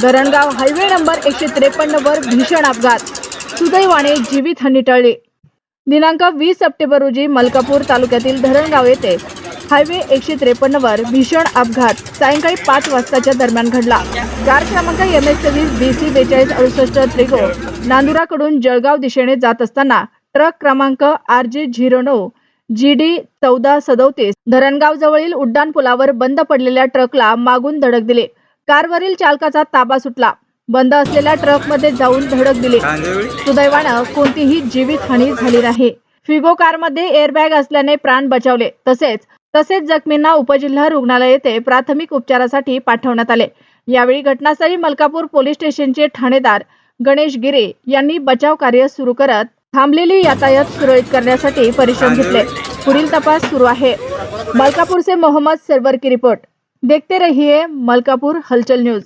Dharangaon highway number एकशे त्रेपन्न वर भीषण अपघात. सुदैवाने जीवितहानी टळली. दिनांक वीस सप्टेंबर रोजी मलकापूर तालुक्यातील धरणगाव येथे हायवे एकशे त्रेपन्न वर भीषण अपघात सायंकाळी पाच वाजताच्या दरम्यान घडला. कार क्रमांक एम एस सव्वीस बी सी बेचाळीस अडुसष्ट त्रिगो नांदुराकडून जळगाव दिशेने जात असताना ट्रक क्रमांक आर जे झिरो नऊ जी डी चौदा सदोतीस धरणगाव जवळील उड्डाण पुलावर बंद पडलेल्या ट्रकला मागून धडक दिली. कारवरील चालकाचा ताबा सुटला. बंद असलेल्या ट्रकमध्ये जाऊन धडक दिली. सुदैवानं कोणतीही जीवितहानी झाली नाही. फिगो कारमध्ये एअरबॅग असल्याने प्राण बचावले. तसेच तसेच जखमींना उपजिल्हा रुग्णालय येथे प्राथमिक उपचारासाठी पाठवण्यात आले. यावेळी घटनास्थळी मलकापूर पोलीस स्टेशनचे ठाणेदार गणेश गिरे यांनी बचाव कार्य सुरू करत थांबलेली यातायात सुरळीत करण्यासाठी परिश्रम घेतले. पुढील तपास सुरू आहे. मलकापूर से मोहम्मद सरवर की रिपोर्ट. देखते रहिए मलकापूर हलचल न्यूज।